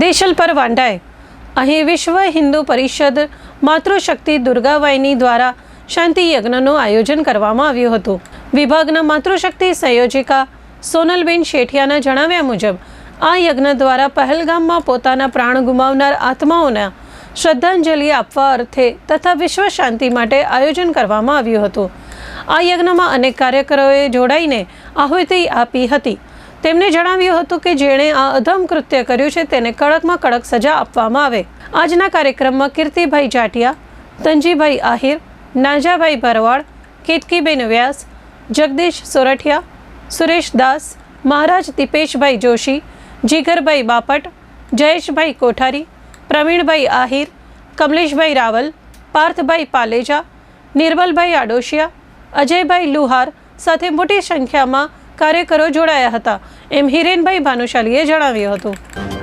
દેશલ પર વાંઢાએ અહીં વિશ્વ હિન્દુ પરિષદ માતૃશક્તિ દુર્ગાબાઈની દ્વારા શાંતિ યજ્ઞનું આયોજન કરવામાં આવ્યું હતું. વિભાગના માતૃશક્તિ સંયોજિકા સોનલબેન શેઠિયાના જણાવ્યા મુજબ, આ યજ્ઞ દ્વારા પહેલગામમાં પોતાના પ્રાણ ગુમાવનાર આત્માઓના શ્રદ્ધાંજલિ આપવા અર્થે તથા વિશ્વ શાંતિ માટે આયોજન કરવામાં આવ્યું હતું. આ યજ્ઞમાં અનેક કાર્યકરોએ જોડાઈને આહુતિ આપી હતી. તેમણે જણાવ્યું હતું કે જેણે આ અધમ કૃત્ય કર્યું છે, તેને કડકમાં કડક સજા આપવામાં આવે. આજના કાર્યક્રમમાં કીર્તિભાઈ જાટિયા તંજીભાઈ આહિર, નાજાભાઈ ભરવાડ કેતકીબેન વ્યાસ, જગદીશ સોરઠિયા, સુરેશ દાસ, મહારાજ દીપેશભાઈ જોશી, જીગરભાઈ બાપટ, જયેશભાઈ કોઠારી, પ્રવીણભાઈ આહિર, કમલેશભાઈ રાવલ, પાર્થભાઈ પાલેજા, નિર્મલભાઈ આડોશિયા, અજયભાઈ લુહાર સાથે મોટી સંખ્યામાં કાર્યકરો જોડાયા હતા. એમ હિરેનભાઈ ભાનુશાલીએ જણાવ્યું હતું.